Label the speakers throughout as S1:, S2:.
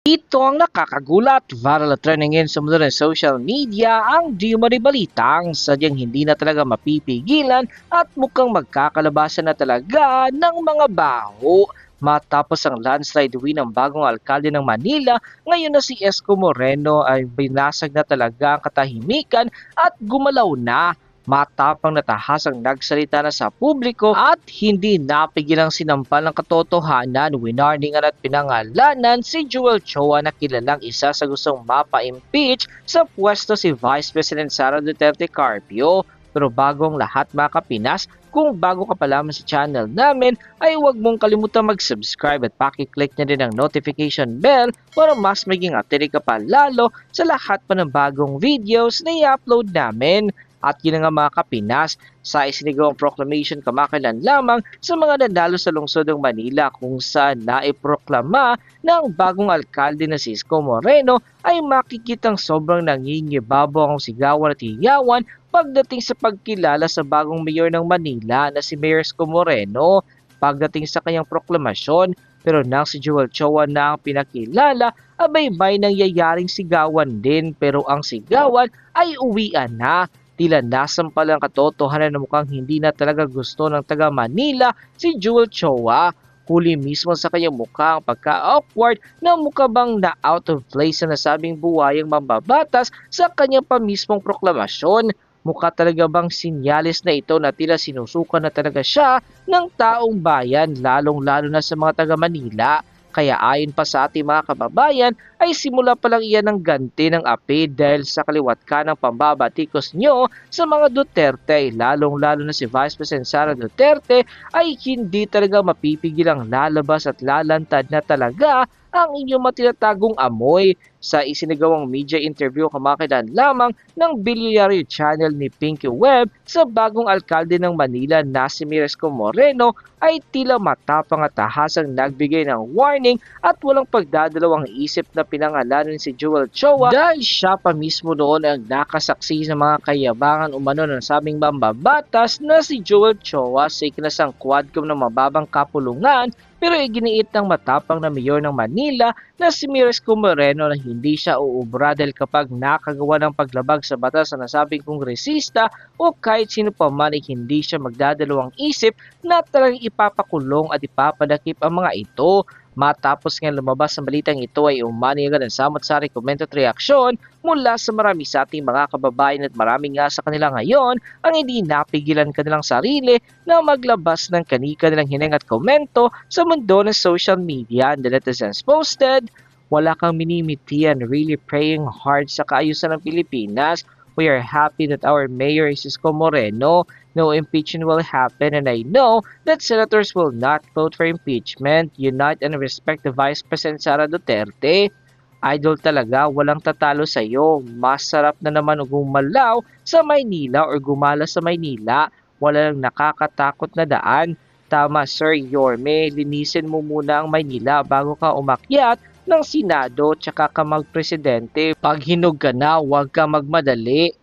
S1: Ito ang nakakagulat, viral trending ngayon sa ng social media ang di balitang sadyang hindi na talaga mapipigilan at mukhang magkakalabasan na talaga ng mga baho. Matapos ang landslide win ng bagong alkalde ng Manila, ngayon na si Esco Moreno ay binasag na talaga ang katahimikan at gumalaw na matapang na tahasang nagsalita na sa publiko at hindi napigilang sinampal ng katotohanan, winarningan at pinangalanan si Joel Choa na kilalang isa sa gustong mapa-impeach sa pwesto si Vice President Sara Duterte Carpio. Pero bagong lahat mga kapinas, kung bago ka pa lamang sa channel namin, ay huwag mong kalimutan mag-subscribe at pakiclick na din ang notification bell para mas maging updated ka pa lalo sa lahat pa ng bagong videos na i-upload namin. At yun nga mga kapinas, sa isinigawang proclamation kamakailan lamang sa mga nanalo sa lungsod ng Manila kung saan naiproklama ng bagong alkalde na si Isko Moreno ay makikitang sobrang nangingibabaw ang sigawan at hiyawan pagdating sa pagkilala sa bagong mayor ng Manila na si Mayor Isko Moreno. Pagdating sa kanyang proklamasyon pero nang si Joel Chowa na ang pinakilala, abay may nangyayaring sigawan din pero ang sigawan ay uwian na tila nasampal ang katotohanan na mukhang hindi na talaga gusto ng taga Manila si Jewel Chowa. Huli mismo sa kanyang mukha ang pagka-awkward na mukha bang na out of place na nasabing buwayang mambabatas sa kanyang pamismong proklamasyon. Mukha talaga bang sinyalis na ito na tila sinusukan na talaga siya ng taong bayan lalong-lalo na sa mga taga Manila. Kaya ayon pa sa ating mga kababayan ay simula pa lang iyan ng ganti ng api dahil sa kaliwat ka ng pambabatikos nyo sa mga Duterte. Lalong lalo na si Vice President Sara Duterte ay hindi talaga mapipigil ang lalabas at lalantad na talaga ang inyong matinatagong amoy sa isinagawang media interview kamakailan lamang ng bilyaryo channel ni Pinky Webb sa bagong alkalde ng Manila na si Miresco Moreno ay tila matapang at tahasang nagbigay ng warning at walang pagdadalawang isip na pinangalanan si Joel Chowa dahil siya pa mismo noon ang nakasaksi sa mga kayabangan umano ng sabing mambabatas na si Joel Chowa sa ikinasang quadcom ng mababang kapulungan pero iginiit ng matapang na mayor ng Manila na si Miresco Moreno na hindi siya uubra dahil kapag nakagawa ng paglabag sa batas sa nasabing kongresista o kahit sino pa man ay hindi siya magdadalawang isip na talagang ipapakulong at ipapadakip ang mga ito. Matapos nga lumabas sa balitang ito ay umani agad ang samot-sari komento at reaksyon mula sa marami sa ating mga kababayan at marami nga sa kanila ngayon ang hindi napigilan kanilang sarili na maglabas ng kanika nilang hineng at komento sa mundo ng social media. The netizens posted, wala kang minimitian, really praying hard sa kaayusan ng Pilipinas. We are happy that our mayor is Isko Moreno. No impeachment will happen and I know that senators will not vote for impeachment. Unite and respect the Vice President Sara Duterte. Idol talaga, walang tatalo sa iyo. Masarap na naman gumalaw sa Maynila or gumala sa Maynila. Wala lang nakakatakot na daan. Tama Sir Yorme, linisin mo muna ang Maynila bago ka umakyat ng Senado tsaka ka magpresidente. Pag hinog ka na, huwag ka magmadali.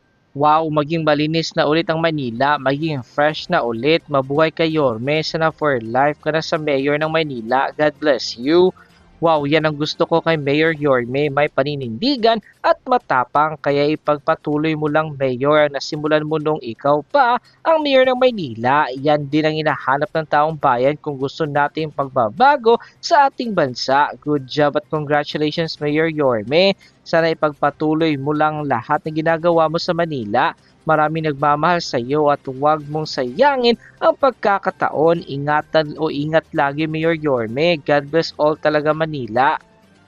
S1: Wow, maging malinis na ulit ang Manila, maging fresh na ulit. Mabuhay ka Yorme, sana for life ka na sa mayor ng Manila. God bless you. Wow, yan ang gusto ko kay Mayor Yorme, may paninindigan at matapang kaya ipagpatuloy mo lang Mayor na simulan mo nung ikaw pa ang Mayor ng Maynila. Yan din ang hinahanap ng taong bayan kung gusto natin pagbabago sa ating bansa. Good job at congratulations Mayor Yorme. Sana ipagpatuloy mo lang lahat ng ginagawa mo sa Manila. Marami nagmamahal sa iyo at huwag mong sayangin ang pagkakataon. Ingatan o ingat lagi Mayor Yorme. God bless all talaga Manila.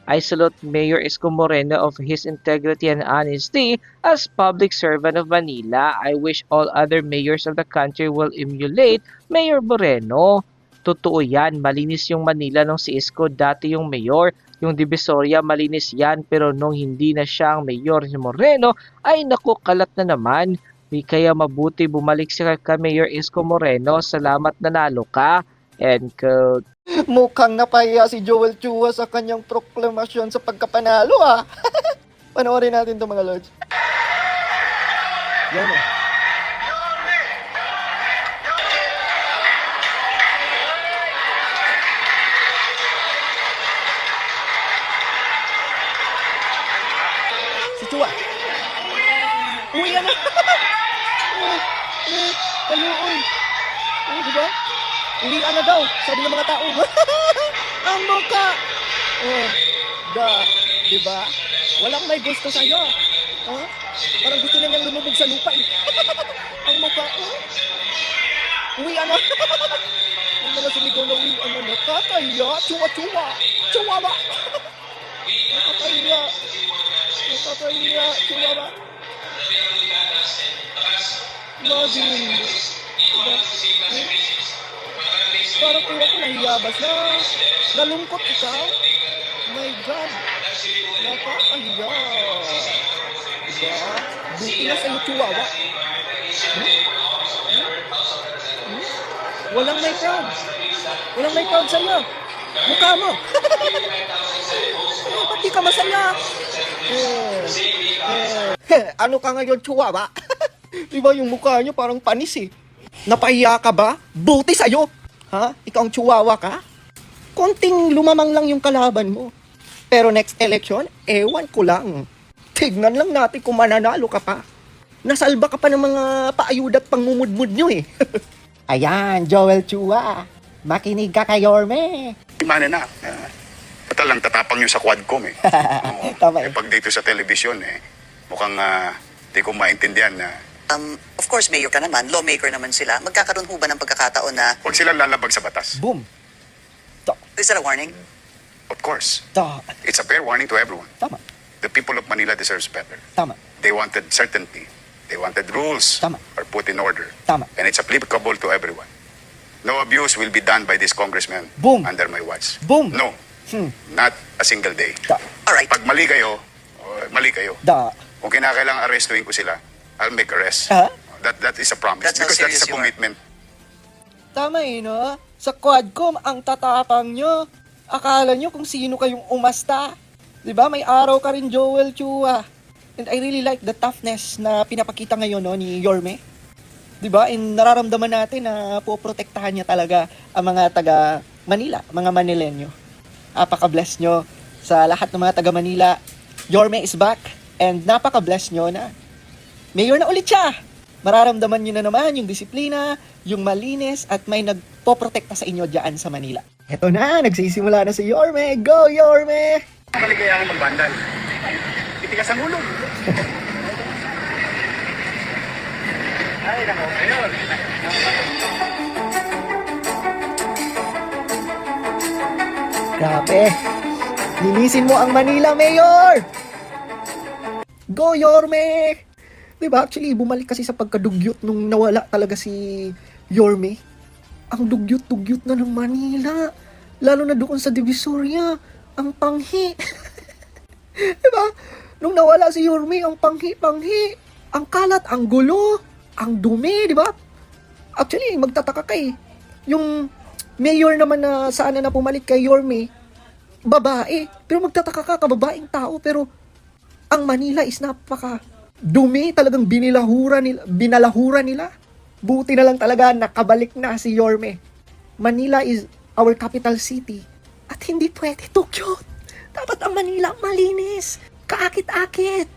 S1: I salute Mayor Isko Moreno of his integrity and honesty as public servant of Manila. I wish all other mayors of the country will emulate Mayor Moreno. Totoo yan, malinis yung Manila nung si Isko dati yung mayor. Yung Divisoria malinis yan pero nung hindi na siyang mayor si Moreno ay naku kalat na naman. Di kaya mabuti bumalik siya kay Mayor Isko Moreno. Salamat nanalo ka. And quote.
S2: Mukhang napahiya si Joel Chua sa kanyang proklamasyon sa pagkapanalo ah. Panoorin natin to mga lords. Yan eh. Uwi ka na. Eh, eh, Kayo, uy. Uy, di ba? Uwi ka na daw, sabi ng mga tao. Ang mukha. Oh, da, di ba? Walang may gusto sa'yo. Ha? Parang gusto na niyang lumubog sa lupa. eh. Ang mukha, oh. Uwi ka na. Ang mga sumigaw na uwi, ano, nakakaya. Chua-chua. Chua ba? Nakakaya. Nakakaya. Imagine. Diba? Parang kung ako nahiyabas na. Nalungkot ikaw. My God. Nakakahiya. Diba? Buti na sa'yo, Chihuahua. Hmm? Hmm? Walang may proud. Walang may proud sa'yo. Mukha mo. ba't di ka masaya? Eh, eh. ano ka ngayon, Chihuahua? Di ba yung mukha niyo parang panis eh? Napahiya ka ba? Buti sa'yo! Ha? Ikaw ang chihuahua ka? Konting lumamang lang yung kalaban mo. Pero next election, ewan ko lang. Tignan lang natin kung mananalo ka pa. Nasalba ka pa ng mga paayuda at pangmumudmud nyo eh. Ayan, Joel Chua. Makinig ka kay Yorme.
S3: Imana na. Uh, Pata lang tatapang yun sa quadcom eh. Oo.
S2: Tama
S3: eh.
S2: eh.
S3: Pag dito sa television eh, mukhang ah, di ko maintindihan na
S4: Um, of course, mayor ka naman, lawmaker naman sila. Magkakaroon ho ba ng pagkakataon na,
S3: huwag silang lalabag sa batas.
S2: Boom.
S4: is that a warning?
S3: Of course,
S2: Ta
S3: it's a fair warning to everyone.
S2: tama,
S3: The people of Manila deserves better.
S2: tama,
S3: They wanted certainty. They wanted rules
S2: Tama.
S3: are put in order.
S2: tama.
S3: And it's applicable to everyone. No abuse will be done by this congressman
S2: Boom.
S3: under my watch.
S2: Boom.
S3: No,
S2: Hmm.
S3: not a single day.
S2: Ta
S4: Alright.
S3: Pag mali kayo, oh, mali kayo.
S2: da.
S3: Kung kinakailangan arrestuin ko sila, I'll make arrest.
S2: Ha?
S3: That that is a promise.
S4: That's how
S3: because that is
S4: serious
S3: a
S4: you are.
S3: commitment.
S2: Tama eh, no? Sa Quadcom, ang tatapang nyo. Akala nyo kung sino kayong umasta. 'Di ba May araw ka rin, Joel Chua. And I really like the toughness na pinapakita ngayon no, ni Yorme. 'Di ba And nararamdaman natin na poprotektahan niya talaga ang mga taga Manila, mga Manilenyo. Apaka-bless nyo sa lahat ng mga taga Manila. Yorme is back and napaka-bless nyo na mayor na ulit siya. Mararamdaman nyo na naman yung disiplina, yung malinis, at may nagpoprotekta sa inyo dyan sa Manila. Eto na, nagsisimula na si Yorme. Go, Yorme!
S3: Kaligayahan magbandal. Itigas ang ulo. Ay, nako. Ayun.
S2: Grabe! Linisin mo ang Manila, Mayor! Go, Yorme! Diba, actually, bumalik kasi sa pagkadugyot nung nawala talaga si Yorme. Ang dugyot-dugyot na ng Manila. Lalo na doon sa Divisoria. Ang panghi. diba? Nung nawala si Yorme, ang panghi-panghi. Ang kalat, ang gulo, ang dumi, di ba? Actually, magtataka ka eh. Yung mayor naman na sana na pumalit kay Yorme, babae. Pero magtataka ka, kababaeng tao. Pero ang Manila is napaka dumi. Talagang binilahura nila, binalahura nila. Buti na lang talaga nakabalik na si Yorme. Manila is our capital city. At hindi pwede dugyot. Dapat ang Manila malinis. Kaakit-akit.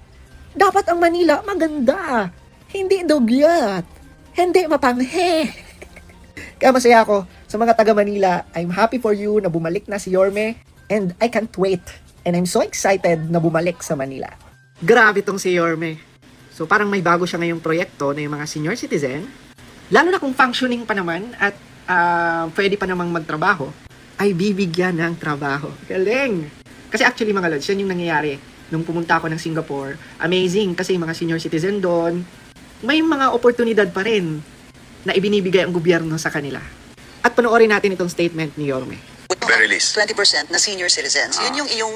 S2: Dapat ang Manila maganda. Hindi dugyot. Hindi mapanghe. Kaya masaya ako sa mga taga Manila. I'm happy for you na bumalik na si Yorme. And I can't wait. And I'm so excited na bumalik sa Manila. Grabe tong si Yorme. So parang may bago siya ngayong proyekto na yung mga senior citizen. Lalo na kung functioning pa naman at ah, pwede pa namang magtrabaho, ay bibigyan ng trabaho. Galing! Kasi actually mga lods, yan yung nangyayari nung pumunta ako ng Singapore. Amazing kasi yung mga senior citizen doon, may mga oportunidad pa rin na ibinibigay ang gobyerno sa kanila. At panoorin natin itong statement ni Yorme.
S3: Very least.
S4: 20% na senior citizens. Yun yung iyong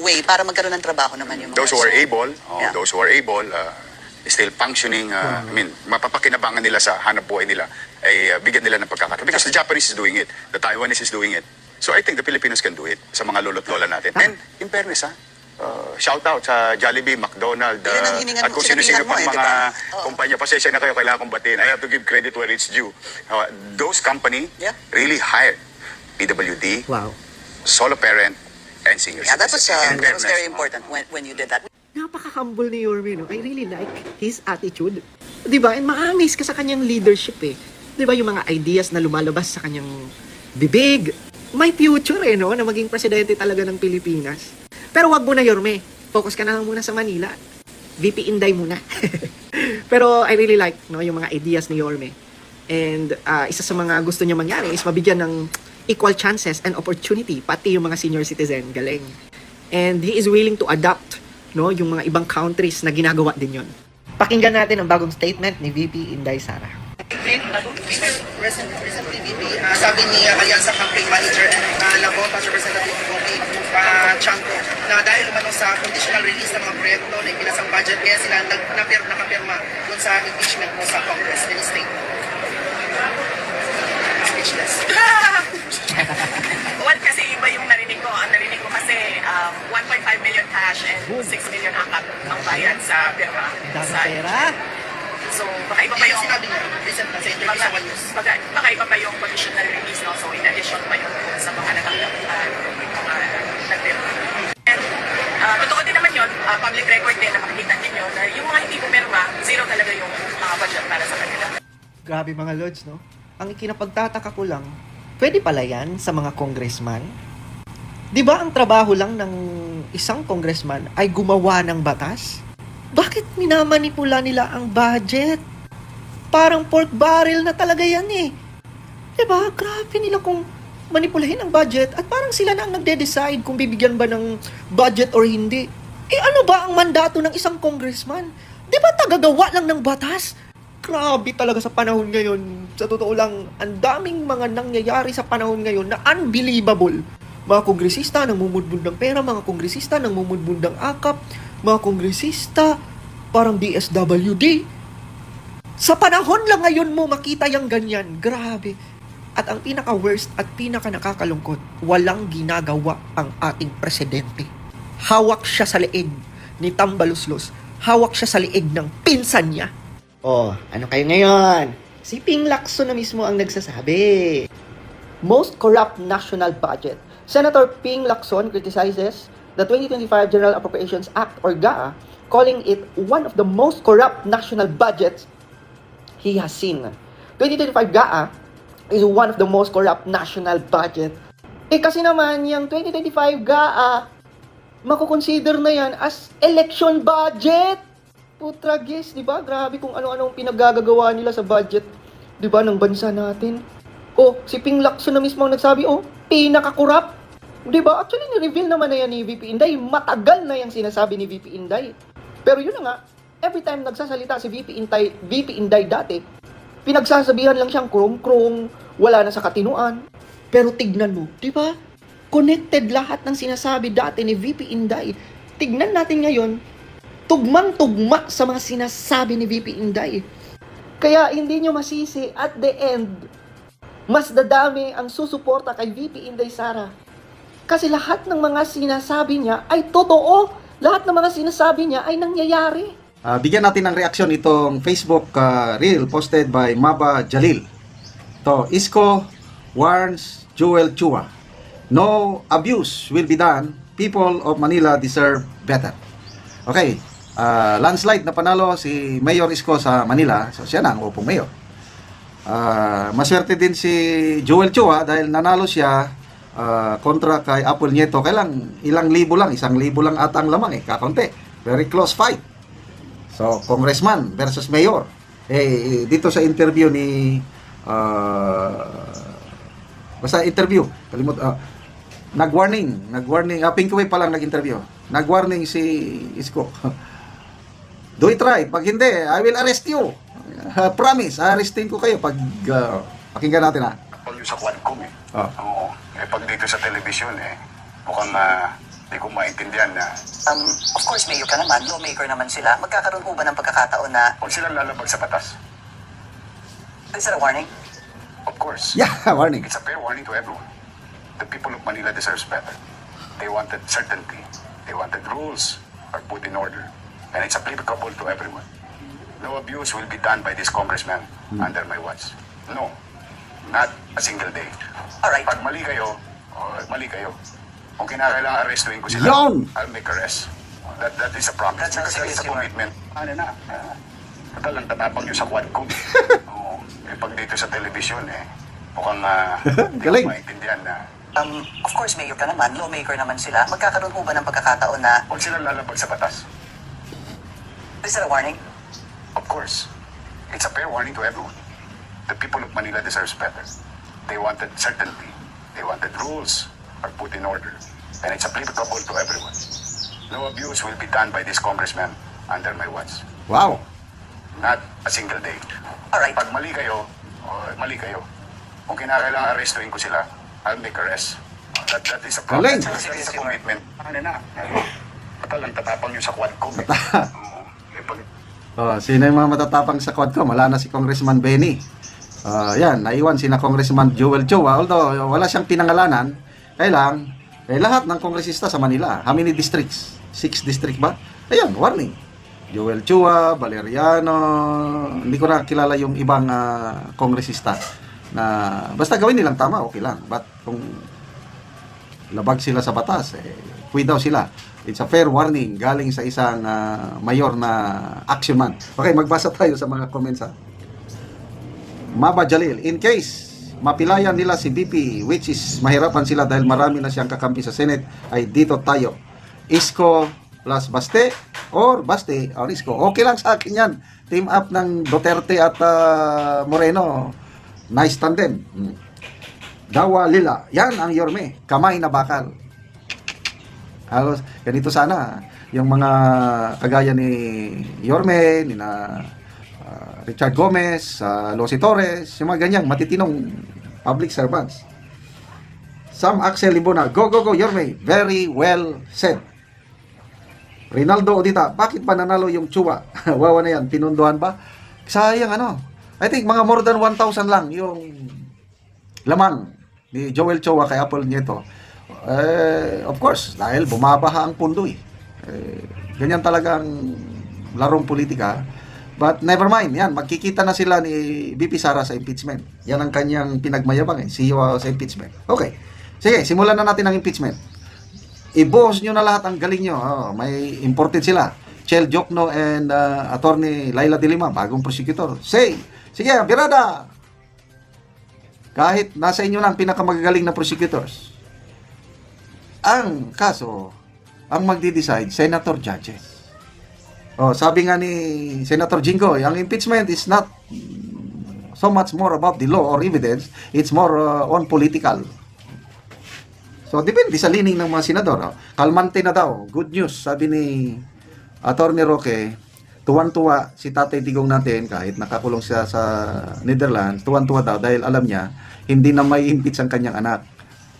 S4: way para magkaroon ng trabaho naman yung mga...
S3: Those who are able, oh,
S4: Yeah.
S3: those who are able, uh, still functioning, uh, I mean, mapapakinabangan nila sa hanap buhay nila, ay uh, bigyan nila ng pagkakataon. Because the Japanese is doing it, the Taiwanese is doing it. So I think the Filipinos can do it sa mga lolo't lola natin. And in fairness, ha, uh, shout out sa Jollibee, McDonald,
S4: Yun ang
S3: uh, at kung sino-sino pang
S4: eh,
S3: mga
S4: ba? Oo.
S3: kumpanya. Pasensya na kayo, kailangan kong batiin. I have to give credit where it's due. Uh, those company
S4: Yeah.
S3: really hired PWD,
S2: Wow.
S3: solo parent, and senior
S4: Yeah, that was, uh, that was very important when, when you did that.
S2: Napaka-humble ni Yorme, no? I really like his attitude. ba? And ma-amaze ka sa kanyang leadership eh. ba yung mga ideas na lumalabas sa kanyang bibig. May future eh, no? Na maging presidente talaga ng Pilipinas. Pero wag mo na, Yorme. Focus ka na lang muna sa Manila. VP Inday muna. Pero I really like no, yung mga ideas ni Yorme. And ah, isa sa mga gusto niya mangyari is mabigyan ng equal chances and opportunity pati yung mga senior citizen. Galing. And he is willing to adapt no, yung mga ibang countries na ginagawa din yon. Pakinggan natin ang bagong statement ni VP Inday Sara.
S5: Recently, VP, ah, sabi ni uh, Alyansa Campaign Manager uh, Labo, Vice Representative Bobby uh, Chanco, na dahil umano sa conditional release ng mga proyekto na ipinasang budget, kaya sila nag nakapirma dun sa impeachment mo sa
S6: 6 million akap ang bayad sa pera. Sa, so, baka iba pa yung...
S5: sinabi niya, na sa interview sa News.
S6: baka, baka iba pa yung conditional release, no? So, in addition pa yun sa mga uh, yung mga nagpirma. And, uh, totoo din naman yun, uh, public record din, nakakita ninyo na yung mga hindi pumirma, zero talaga yung uh, budget para sa kanila.
S2: Grabe mga lords, no? Ang ikinapagtataka ko lang, pwede pala yan sa mga congressman? Di ba ang trabaho lang ng isang congressman ay gumawa ng batas? Bakit minamanipula nila ang budget? Parang pork barrel na talaga yan eh. Di ba? Grabe nila kung manipulahin ang budget at parang sila na ang nagde-decide kung bibigyan ba ng budget or hindi. Eh ano ba ang mandato ng isang congressman? Di ba tagagawa lang ng batas? Grabe talaga sa panahon ngayon. Sa totoo lang, ang daming mga nangyayari sa panahon ngayon na unbelievable. Mga kongresista nang mumudbud ng pera, mga kongresista nang mumudbud ng akap, mga kongresista parang DSWD. Sa panahon lang ngayon mo makita yung ganyan. Grabe. At ang pinaka-worst at pinaka-nakakalungkot, walang ginagawa ang ating presidente. Hawak siya sa leeg ni Tambaluslos. Hawak siya sa leeg ng pinsan niya. Oh, ano kayo ngayon? Si Ping Lacson na mismo ang nagsasabi. Most corrupt national budget. Senator Ping Lacson criticizes the 2025 General Appropriations Act or GAA, calling it one of the most corrupt national budgets he has seen. 2025 GAA is one of the most corrupt national budget. Eh kasi naman, yung 2025 GAA, makukonsider na yan as election budget. Putra guys, di ba? Grabe kung ano-ano ang pinaggagawa nila sa budget, di ba, ng bansa natin. Oh, si Ping Lacson na mismo ang nagsabi, oh, pinakakurap. Di ba? Actually, ni-reveal naman na yan ni VP Inday. Matagal na yung sinasabi ni VP Inday. Pero yun na nga, every time nagsasalita si VP Inday, VP Inday dati, pinagsasabihan lang siyang krong-krong, wala na sa katinuan. Pero tignan mo, di ba? Connected lahat ng sinasabi dati ni VP Inday. Tignan natin ngayon, tugmang-tugma sa mga sinasabi ni VP Inday. Kaya hindi nyo masisi at the end, mas dadami ang susuporta kay VP Inday Sara. Kasi lahat ng mga sinasabi niya ay totoo. Lahat ng mga sinasabi niya ay nangyayari.
S7: Ah, bigyan natin ng reaksyon itong Facebook ah, reel posted by Maba Jalil. To, Isko warns Joel Chua. No abuse will be done. People of Manila deserve better. Okay, ah, landslide na panalo si Mayor Isko sa Manila. So siya na ang upong mayor. Ah, maswerte din si Joel Chua dahil nanalo siya ah, kontra kay Apple Nieto. Kailang ilang libo lang, isang libo lang ata ang lamang eh, kakonti. Very close fight. So, congressman versus mayor. Eh, dito sa interview ni ah, basta interview, kalimut ah, nag-warning, nag-warning, ah, Pinkway pa lang nag-interview. Nag-warning si Isko. Do it right. Pag hindi, I will arrest you. Ah, promise, arrestin ko kayo pag ah, pakinggan natin ha.
S3: Pag yung sa Quadcom eh.
S7: Ah.
S3: Oo. Eh pag dito sa television eh, mukhang uh, di ko maintindihan na
S4: Um, of course, mayor ka naman, lawmaker naman sila. Magkakaroon ho ba ng pagkakataon na,
S3: huwag silang lalabag sa batas.
S4: is that a warning?
S3: Of course.
S7: Yeah, warning.
S3: It's a fair warning to everyone. The people of Manila deserves better. They wanted certainty. They wanted rules are put in order. And it's applicable to everyone. No abuse will be done by this congressman under my watch. No. Not a single day.
S4: Alright.
S3: Pag mali kayo, oh, mali kayo. Kung kinakailangan arrestuin ko sila,
S7: Yun!
S3: I'll make arrest. That, that is a promise.
S4: That's
S3: Because that is
S4: serious
S3: a commitment. Ano na? Uh, total, ang tatapang nyo sa Quadcom. Oo. Eh, pag dito sa television, eh, mukhang uh,
S7: Galing.
S3: maintindihan na
S4: Um, of course, mayor ka naman, lawmaker naman sila. Magkakaroon po ba ng pagkakataon na,
S3: huwag sila lalabag sa batas.
S4: is that a warning?
S3: Of course, it's a fair warning to everyone. The people of Manila deserves better. They wanted certainty. They wanted rules are put in order. And it's applicable to everyone. No abuse will be done by this congressman under my watch.
S7: Wow.
S3: Not a single day.
S4: Alright.
S3: Pag mali kayo, oh, mali kayo. Kung kinakailangan arrestuin ko sila, I'll make arrest. That, that is a promise. That is a commitment. Ano na? Total, ang tatapang nyo sa Quadcom. Eh. Oo. Eh,
S7: Oh, sino yung mga matatapang sa quad ko? Wala na si Congressman Benny. Ah, yan, naiwan sina Congressman Joel Chua. Although wala siyang pinangalanan, kaya lang, eh, lahat ng kongresista sa Manila, how many districts? Six district ba? Ayan, warning. Joel Chua, Valeriano, hindi ko na kilala yung ibang ah, kongresista na basta gawin nilang tama, okay lang. But kung labag sila sa batas, eh, daw sila. It's a fair warning galing sa isang ah, mayor na action man. Okay, magbasa tayo sa mga comments ha. Maba Jalil, in case mapilayan nila si BP, which is mahirapan sila dahil marami na siyang kakampi sa Senate, ay dito tayo. Isko plus Baste or Baste or Isko. Okay lang sa akin yan. Team up ng Duterte at ah, Moreno. Nice tandem. Hmm. Dawa Lila. Yan ang Yorme. Kamay na bakal. Halos, ganito sana. Yung mga kagaya ni Yorme, ni na Richard Gomez, uh, Losi Torres, yung mga ganyang matitinong public servants. Sam Axel Libona, go, go, go, Yorme. Very well said. Rinaldo Odita, bakit pa nanalo yung Chua? Wawa na yan, pinunduhan ba? Sayang ano. I think mga more than 1,000 lang yung lamang ni Joel Chua kay Apple Nieto. Eh, of course, dahil bumabaha ang pundo eh. Eh, ganyan talaga ang larong politika. But never mind, yan, magkikita na sila ni BP Sara sa impeachment. Yan ang kanyang pinagmayabang eh, CEO sa impeachment. Okay, sige, simulan na natin ang impeachment. I-boss nyo na lahat ang galing nyo. Oh, may imported sila. Chel Jokno and uh, attorney Laila de Lima, bagong prosecutor. Say, sige, birada! Kahit nasa inyo na ang pinakamagagaling na prosecutors, ang kaso, ang magdi-decide, senator judges. Oh, sabi nga ni Senator Jingo, ang impeachment is not so much more about the law or evidence, it's more uh, on political. So, depende sa lining ng mga senador. Oh. Kalmante na daw. Good news, sabi ni Attorney Roque, tuwan-tuwa si Tatay Digong natin kahit nakakulong siya sa Netherlands, tuwan-tuwa daw dahil alam niya hindi na may impeach ang kanyang anak.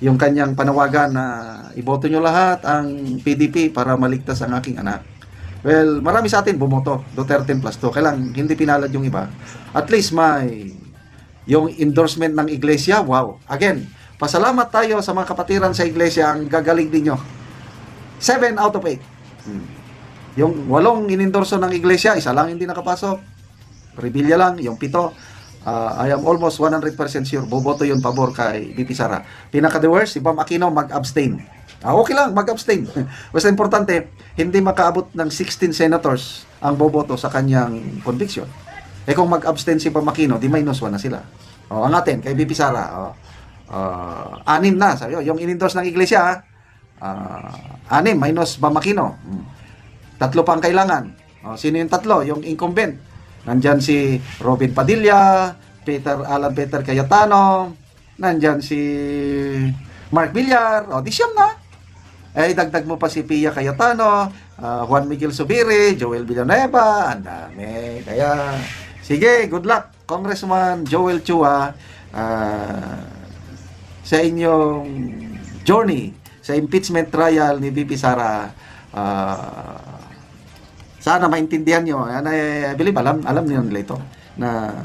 S7: Yung kanyang panawagan na iboto nyo lahat ang PDP para maligtas ang aking anak. Well, marami sa atin bumoto, Duterte plus 2. Kailang hindi pinalad yung iba. At least may yung endorsement ng iglesia, wow. Again, pasalamat tayo sa mga kapatiran sa iglesia, ang gagaling ninyo. 7 out of 8. Hmm. Yung walong inendorso ng iglesia, isa lang hindi nakapasok. Rebilla lang, yung pito. ah, I am almost 100% sure boboto yun pabor kay BP Sara. Pinaka the worst, si Pam Aquino mag-abstain. Ah, okay lang, mag-abstain. Basta importante, hindi makaabot ng 16 senators ang boboto sa kanyang conviction. Eh kung mag-abstain si Pam Aquino, di minus 1 na sila. O, ang atin, kay BP Sara, o, ah, anim na. Sabi, ko, yung inendorse ng iglesia, ah, anim, minus Pam Aquino. Hmm. Tatlo pang kailangan. O, sino yung tatlo? Yung incumbent. Nandyan si Robin Padilla, Peter Alan Peter Cayetano, nandyan si Mark Villar, o di siyam na. Eh, dagdag mo pa si Pia Cayetano, ah, Juan Miguel Subiri, Joel Villanueva, ang dami. Kaya, sige, good luck, Congressman Joel Chua, ah, sa inyong journey sa impeachment trial ni BP Sara. ah, sana maintindihan nyo. And I, I believe, alam, alam niyo nila ito, na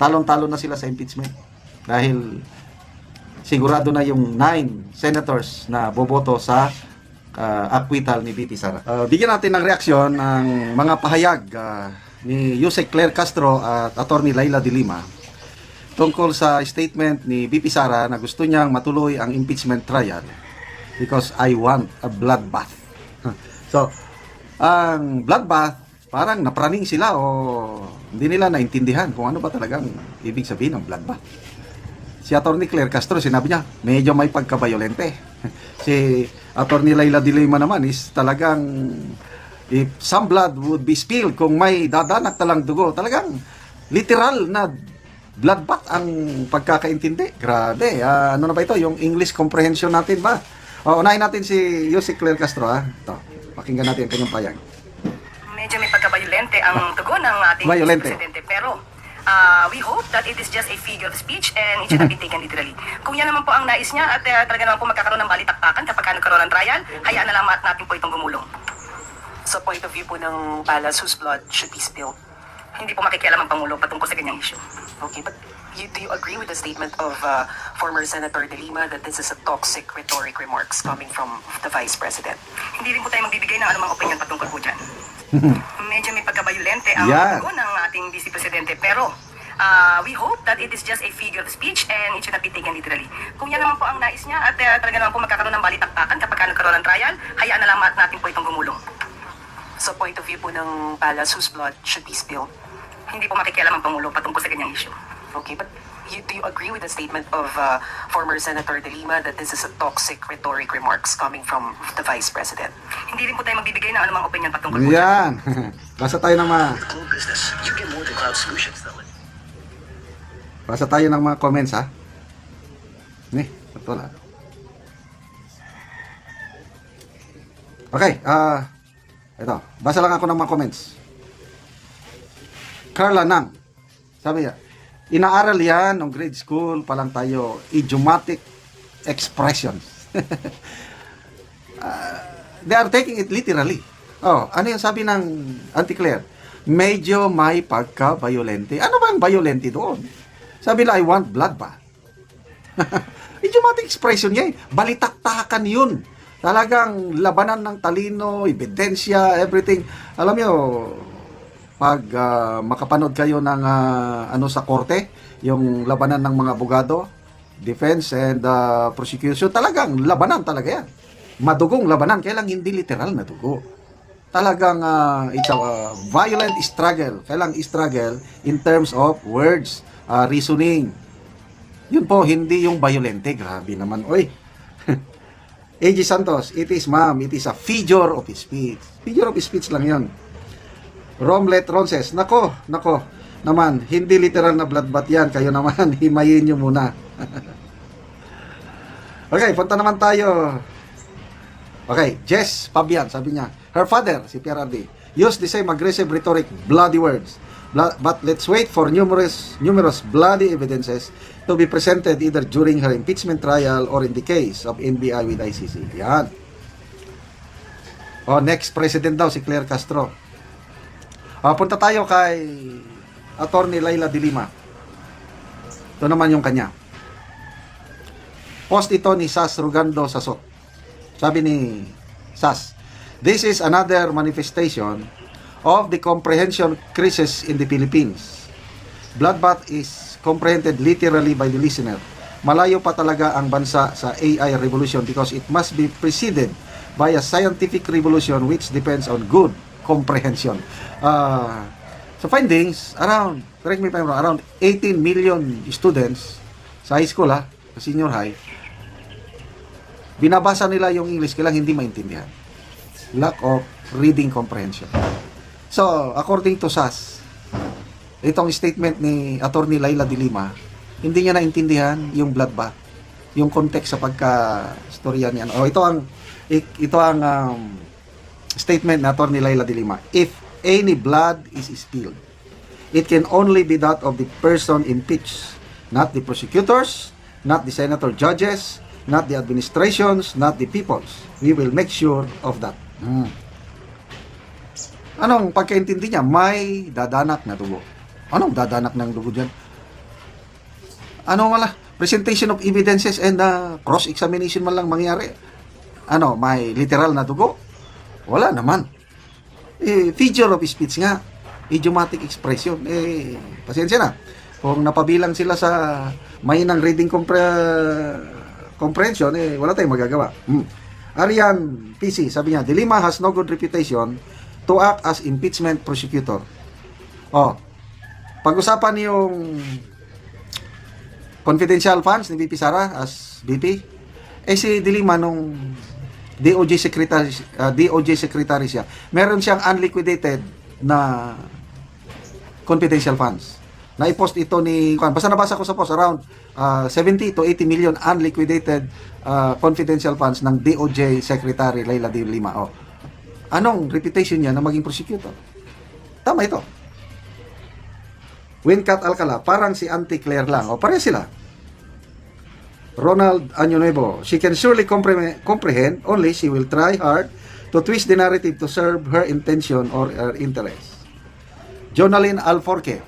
S7: talon-talon na sila sa impeachment. Dahil sigurado na yung nine senators na boboto sa uh, acquittal ni BP Sara. Uh, bigyan natin ng reaksyon ng mga pahayag ah, ni Yusek Claire Castro at Attorney Laila de Lima tungkol sa statement ni BP Sara na gusto niyang matuloy ang impeachment trial because I want a bloodbath. so, ang bloodbath, parang napraning sila o hindi nila naintindihan kung ano ba talagang ibig sabihin ng bloodbath. Si Atty. Claire Castro, sinabi niya, medyo may pagkabayolente. si Atty. Laila de Lima naman is talagang if some blood would be spilled kung may dadanak talang dugo, talagang literal na bloodbath ang pagkakaintindi. Grabe. ah, ano na ba ito? Yung English comprehension natin ba? O, unahin natin si Yossi Claire Castro. Ha? Ito, pakinggan natin ang kanyang payag.
S6: medyo may pagkabayolente ang tugon ng ating presidente. Pero uh, we hope that it is just a figure of speech and it should not be taken literally. Kung yan naman po ang nais niya at uh, talaga naman po magkakaroon ng balitaktakan kapag ka nagkaroon ng trial, hayaan na lang natin po itong gumulong.
S8: sa point of view po ng palace whose blood should be spilled.
S6: Hindi po makikialam ang Pangulo patungkol sa ganyang issue.
S8: Okay, but you, do you agree with the statement of uh, former Senator De Lima that this is a toxic rhetoric remarks coming from the Vice President?
S6: Hindi rin po tayo magbibigay ng anumang opinion patungkol po dyan. Medyo may pagkabayolente ang tugon ng ating Vice Presidente. Pero uh, we hope that it is just a figure of speech and it should not be taken literally. Kung yan naman po ang nais niya at uh, talaga naman po magkakaroon ng balitaktakan kapag ka nagkaroon ng trial, hayaan na lang natin po itong gumulong.
S8: Sa point of view po ng palace whose blood should be spilled.
S6: Hindi po makikialam ang Pangulo patungkol sa ganyang issue.
S8: Okay, but you, do you agree with the statement of uh, former Senator De Lima that this is a toxic rhetoric remarks coming from the Vice President?
S6: Hindi rin po tayo magbibigay ng anumang opinion patungkol po dyan.
S7: Yan. Basa tayo ng mga
S9: business. You get more than cloud solutions, though.
S7: Basa tayo ng mga comments ha. Ni, ito lang. Okay, ah ito, basa lang ako ng mga comments. Carla Nang, sabi niya, inaaral yan ng grade school pa lang tayo, idiomatic expressions. Ah, they are taking it literally. Oh, ano yung sabi ng Auntie Claire? Medyo may pagka-violente. Ano ba ang violente doon? Sabi nila, I want blood ba? Idiomatic expression niya eh. Balitaktakan yun. Talagang labanan ng talino, ebidensya, everything. Alam niyo, pag ah, makapanood kayo ng ah, ano sa korte, yung labanan ng mga abogado, defense and ah, prosecution, talagang labanan talaga yan. Madugong labanan, kaya lang hindi literal na dugo. Talagang ah, it's a ah, violent struggle. Kailang struggle in terms of words, ah, reasoning. Yun po, hindi yung violente. Grabe naman. Oy, AG Santos, it is ma'am, it is a figure of speech. Figure of speech lang yun. Romlet Ronces, nako, nako, naman, hindi literal na bloodbath yan. Kayo naman, himayin nyo muna. okay, punta naman tayo. Okay, Jess Fabian, sabi niya, her father, si Pierre Ardi, used the same aggressive rhetoric, bloody words. But let's wait for numerous numerous bloody evidences to be presented either during her impeachment trial or in the case of NBI with ICC. Yan. Oh, next president daw si Claire Castro. Ah, punta tayo kay Attorney Laila de Lima. Ito naman yung kanya. Post ito ni Sas Rugando Sasot. Sabi ni Sas, This is another manifestation of the comprehension crisis in the Philippines. Bloodbath is comprehended literally by the listener. Malayo pa talaga ang bansa sa AI revolution because it must be preceded by a scientific revolution which depends on good comprehension. Uh, sa findings, around, correct me if I'm wrong, around 18 million students sa high school ha, sa senior high, binabasa nila yung English, kailang hindi maintindihan. Lack of reading comprehension. So, according to SAS, itong statement ni Attorney Laila de Lima, hindi niya naintindihan yung bloodbath, yung context sa pagka-storya niya. O, ito ang ito ang um, statement ni Attorney Laila de Lima. If any blood is spilled, it can only be that of the person impeached, not the prosecutors, not the senator judges, not the administrations, not the peoples. We will make sure of that. Hmm. Anong pagkaintindi niya? May dadanak na dugo. Anong dadanak ng dugo dyan? Ano wala? Presentation of evidences and uh, cross-examination man lang mangyari. Ano, may literal na dugo? Wala naman. Eh, figure of speech nga. Idiomatic expression. Eh, pasensya na. Kung napabilang sila sa mahinang reading compre- comprehension, eh, wala tayong magagawa. Hmm. Arian PC, sabi niya, Dilima has no good reputation to act as impeachment prosecutor. Oh, pag-usapan yung confidential funds ni VP Sara as VP, eh si Dilima nung DOJ secretary ah, DOJ secretary siya. Meron siyang unliquidated na confidential funds. Na-post ito ni Juan. Basta nabasa ko sa post around ah, 70 to 80 million unliquidated ah, confidential funds ng DOJ secretary Leila De Lima. Oh. Anong reputation niya na maging prosecutor? Tama ito. Wincat Alcala, parang si Auntie Claire lang. O, pareho sila. Ronald Año Nuevo, she can surely compre- comprehend, only she will try hard to twist the narrative to serve her intention or her interest. Jonalyn Alforque,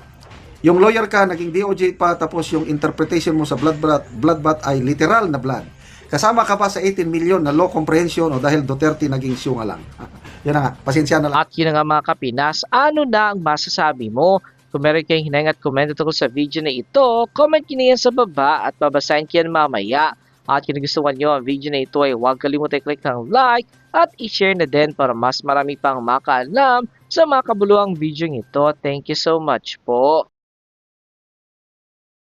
S7: yung lawyer ka, naging DOJ pa, tapos yung interpretation mo sa bloodbath, bloodbath ay literal na blood. Kasama ka pa sa 18 million na law comprehension o dahil Duterte naging syunga lang. Yan na nga, pasensya na lang.
S1: At yun na nga mga kapinas, ano na ang masasabi mo? Kung meron kayong hinayang at komento tungkol sa video na ito, comment nyo na yan sa baba at babasahin ko yan mamaya. At kung nagustuhan nyo ang video na ito ay huwag kalimutan i-click ng like at i-share na din para mas marami pang makaalam sa mga kabuluhang video ito. Thank you so much po.